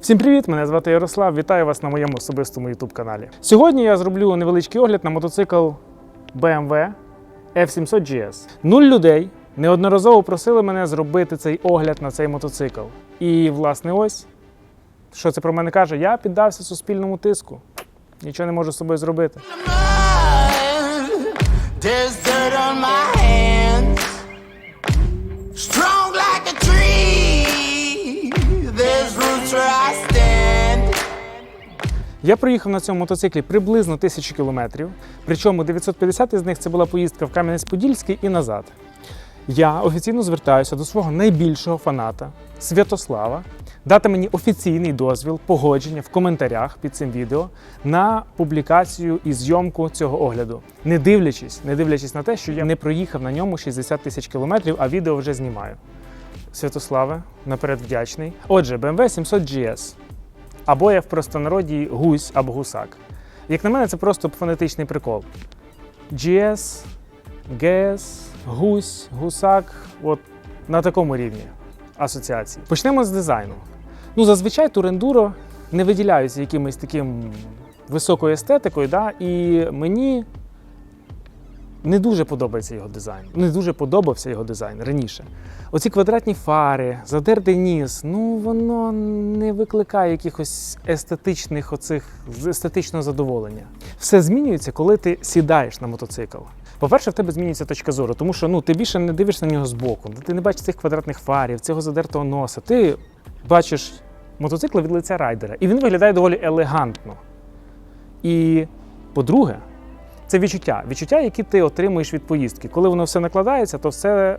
Всім привіт! Мене звати Ярослав. Вітаю вас на моєму особистому youtube каналі. Сьогодні я зроблю невеличкий огляд на мотоцикл BMW F700 GS. Нуль людей неодноразово просили мене зробити цей огляд на цей мотоцикл. І, власне, ось що це про мене каже: я піддався суспільному тиску. Нічого не можу з собою зробити. Я проїхав на цьому мотоциклі приблизно тисячу кілометрів, причому 950 із них це була поїздка в Кам'янець-Подільський і назад. Я офіційно звертаюся до свого найбільшого фаната Святослава дати мені офіційний дозвіл погодження в коментарях під цим відео на публікацію і зйомку цього огляду, не дивлячись, не дивлячись на те, що я не проїхав на ньому 60 тисяч кілометрів, а відео вже знімаю. Святославе, наперед вдячний. Отже, BMW 700 GS або як в простонароді гусь або гусак. Як на мене, це просто фонетичний прикол. GS, GS, гусь, гусак от на такому рівні асоціації. Почнемо з дизайну. Ну, зазвичай турендуро не виділяються якимось таким високою естетикою, да? і мені не дуже подобається його дизайн. Не дуже подобався його дизайн раніше. Оці квадратні фари, задертий ніс, ну воно не викликає якихось естетичних оцих естетичного задоволення. Все змінюється, коли ти сідаєш на мотоцикл. По-перше, в тебе змінюється точка зору, тому що ну, ти більше не дивишся на нього збоку, ти не бачиш цих квадратних фарів, цього задертого носа. Ти бачиш мотоцикл від лиця райдера, і він виглядає доволі елегантно. І по-друге, це відчуття. Відчуття, які ти отримуєш від поїздки. Коли воно все накладається, то все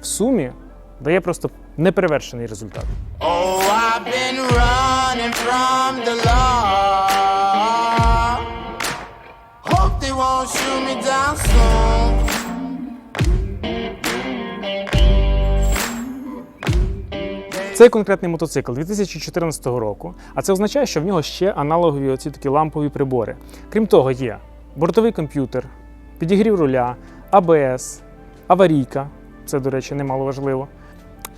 в сумі дає просто неперевершений результат. Oh, I've been running from the law. Hope they won't shoot me down soon. Цей конкретний мотоцикл 2014 року, а це означає, що в нього ще аналогові оці такі лампові прибори. Крім того, є бортовий комп'ютер, підігрів руля, АБС, аварійка, це, до речі, немало важливо.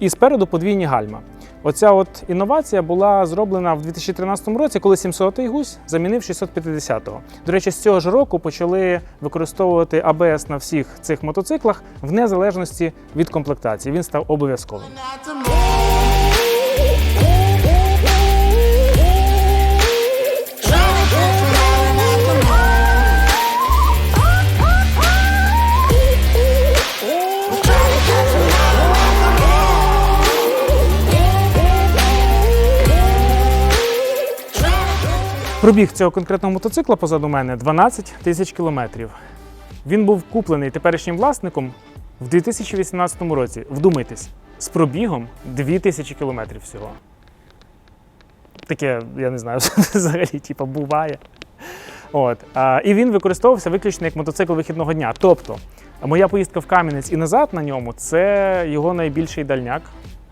І спереду подвійні гальма. Оця от інновація була зроблена в 2013 році, коли 700-й гусь замінив 650-го. До речі, з цього ж року почали використовувати АБС на всіх цих мотоциклах в незалежності від комплектації. Він став обов'язковим. Пробіг цього конкретного мотоцикла позаду мене 12 тисяч кілометрів. Він був куплений теперішнім власником в 2018 році. Вдумайтесь, з пробігом 2000 кілометрів всього. Таке, я не знаю, взагалі, типу, буває. От. А, і він використовувався виключно як мотоцикл вихідного дня. Тобто, моя поїздка в Кам'янець і назад на ньому це його найбільший дальняк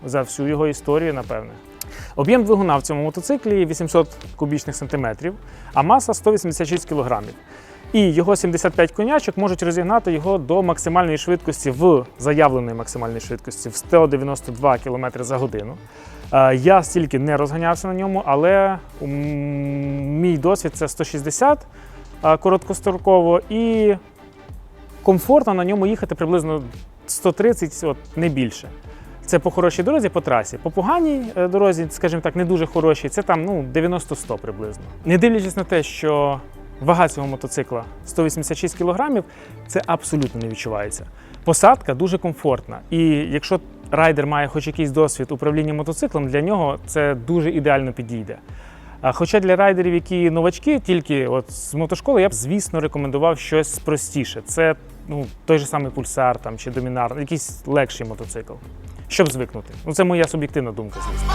за всю його історію, напевне. Об'єм двигуна в цьому мотоциклі 800 кубічних сантиметрів, а маса 186 кілограмів. І його 75 конячок можуть розігнати його до максимальної швидкості в заявленої максимальної швидкості в 192 км за годину. Е, Я стільки не розганявся на ньому, але мій досвід це 160 е, короткостроково і комфортно на ньому їхати приблизно 130, от, не більше. Це по хорошій дорозі, по трасі. По поганій е, дорозі, скажімо так, не дуже хорошій, це там ну, 90-100 приблизно. Не дивлячись на те, що вага цього мотоцикла 186 кг, це абсолютно не відчувається. Посадка дуже комфортна. І якщо райдер має хоч якийсь досвід управління мотоциклом, для нього це дуже ідеально підійде. Хоча для райдерів, які новачки, тільки от з мотошколи, я б, звісно, рекомендував щось простіше. Це ну, той же самий пульсар там, чи домінар, якийсь легший мотоцикл, щоб звикнути. Ну, це моя суб'єктивна думка, звісно.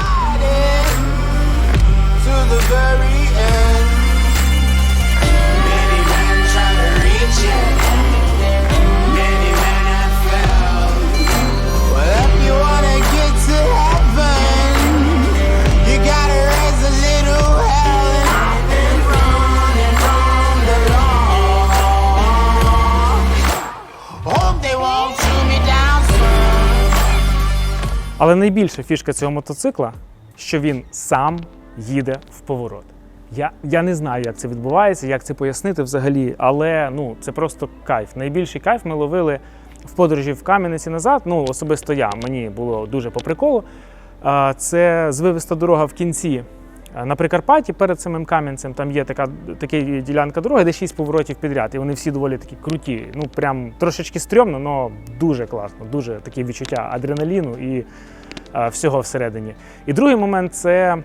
Але найбільша фішка цього мотоцикла що він сам їде в поворот. Я, я не знаю, як це відбувається, як це пояснити взагалі, але ну, це просто кайф. Найбільший кайф ми ловили в подорожі в Кам'янець назад. Ну, особисто я, мені було дуже по приколу. Це звивиста дорога в кінці на Прикарпатті перед самим Кам'янцем. Там є така, така ділянка дороги, де шість поворотів підряд, і вони всі доволі такі круті. Ну, прям трошечки стрьомно, але дуже класно, дуже таке відчуття адреналіну і а, всього всередині. І другий момент це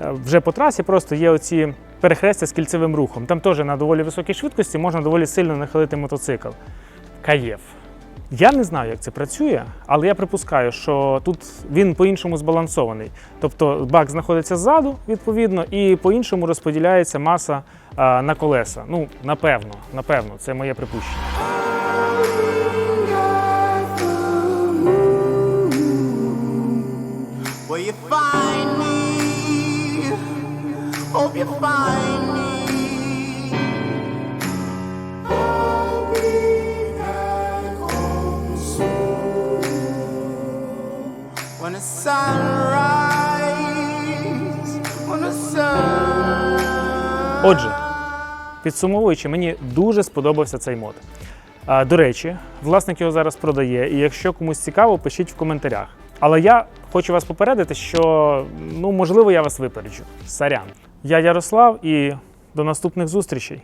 е, вже по трасі просто є оці перехрестя з кільцевим рухом. Там теж на доволі високій швидкості можна доволі сильно нахилити мотоцикл. Каєв. Я не знаю, як це працює, але я припускаю, що тут він по-іншому збалансований. Тобто бак знаходиться ззаду, відповідно, і по-іншому розподіляється маса а, на колеса. Ну, напевно, напевно, це моє припущення. Will you find me? Hope you find me. When the sunrise, when the sun. Отже, підсумовуючи, мені дуже сподобався цей мод. А, До речі, власник його зараз продає, і якщо комусь цікаво, пишіть в коментарях. Але я хочу вас попередити, що ну можливо я вас випереджу. Сарян. Я Ярослав і до наступних зустрічей.